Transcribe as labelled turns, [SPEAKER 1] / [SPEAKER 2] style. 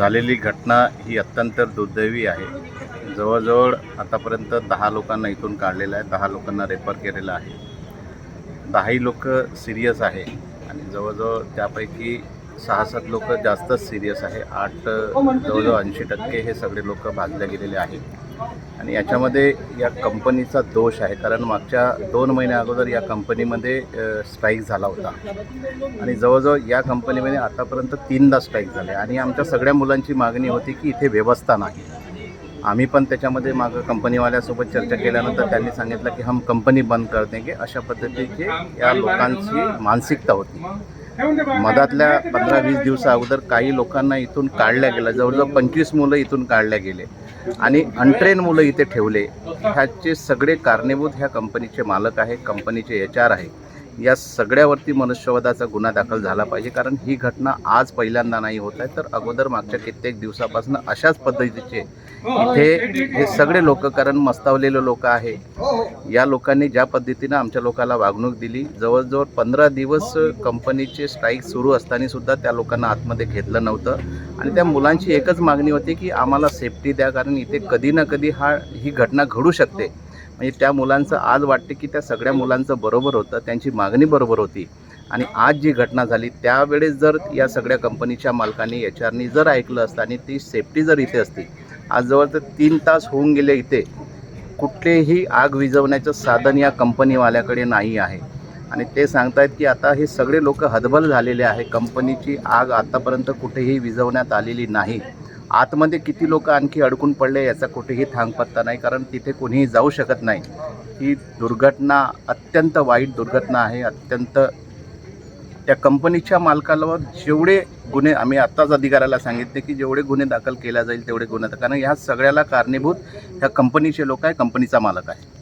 [SPEAKER 1] झालेली घटना ही अत्यंत दुर्दैवी आहे. जवळजवळ आतापर्यंत दहा लोकांना इथून काढलेलं आहे दहा लोकांना रेफर केलेलं आहे. दहाही लोक सिरियस आहे आणि जवळजवळ त्यापैकी सहा सात लोक जास्तच सिरियस आहे. आठ जवळजवळ ऐंशी टक्के हे सगळे लोक भाजले गेलेले आहेत. आणि याच्यामध्ये या कंपनीचा दोष आहे. कारण मागच्या दोन महिन्या अगोदर या कंपनीमध्ये स्ट्राईक झाला होता. आणि जवळजवळ या कंपनीमध्ये आतापर्यंत तीनदा स्ट्राईक झाले. आणि आमच्या सगळ्या मुलांची मागणी होती की इथे व्यवस्था नाही. आम्ही पण त्याच्यामध्ये मागं कंपनीवाल्यासोबत चर्चा केल्यानंतर त्यांनी सांगितलं की हम कंपनी बंद कर देंगे. अशा पद्धतीची या लोकांची मानसिकता होती. मधातल्या पंधरा वीस दिवसा अगोदर काही लोकांना इथून काढल्या गेलं जवळजवळ पंचवीस मुलं इथून काढल्या गेले. आणि अनट्रेन मुलं इथे ठेवले. ह्याचे सगळे कारणीभूत ह्या कंपनीचे मालक आहे कंपनीचे एच आर आहे. या सगळ्यावरती मनुष्यवधाचा गुन्हा दाखल झाला पाहिजे. कारण ही घटना आज पहिल्यांदा नाही होत आहे. तर अगोदर मागच्या कित्येक दिवसापासून अशाच पद्धतीचे इथे हे सगळे लोक कारण मस्तावलेले लोक आहे. या लोकांनी ज्या पद्धतीनं आमच्या लोकांना वागणूक दिली जवळजवळ पंधरा दिवस कंपनीचे स्ट्राईक सुरू असताना सुद्धा त्या लोकांना आतमध्ये घेतलं नव्हतं. आणि त्या मुलांची एकच मागणी होती की आम्हाला सेफ्टी द्या कारण इथे कधी ना कधी हा ही घटना घडू शकते. म्हणजे त्या मुलांचं आज वाटते की त्या सगळ्या मुलांचं बरोबर होतं त्यांची मागणी बरोबर होती. आणि आज जी घटना झाली त्यावेळेस जर या सगळ्या कंपनीच्या मालकांनी एच आरनी जर ऐकलं असतं आणि ती सेफ्टी जर इथे असती आज जवळ तर तीन तास होऊन गेले इथे कुठलेही आग विझवण्याचं साधन या कंपनीवाल्याकडे नाही आहे. आणि ते सांगतायत की आता हे सगळे लोक हतबल झालेले आहे कंपनीची आग आतापर्यंत कुठेही विझवण्यात आलेली नाही. आतमध्ये किती लोक आणखी अडकून पडले याचा कुठेही थांगपत्ता नाही कारण तिथे कोणीही जाऊ शकत नाही. ही दुर्घटना अत्यंत वाईट दुर्घटना आहे. अत्यंत त्या कंपनीच्या मालकाला जेवढे गुन्हे आम्ही आत्ताच अधिकाऱ्याला सांगितले की जेवढे गुन्हे दाखल केल्या जाईल तेवढे गुन्हे कारण ह्या सगळ्याला कारणीभूत ह्या कंपनीचे लोक आहे कंपनीचा मालक आहे.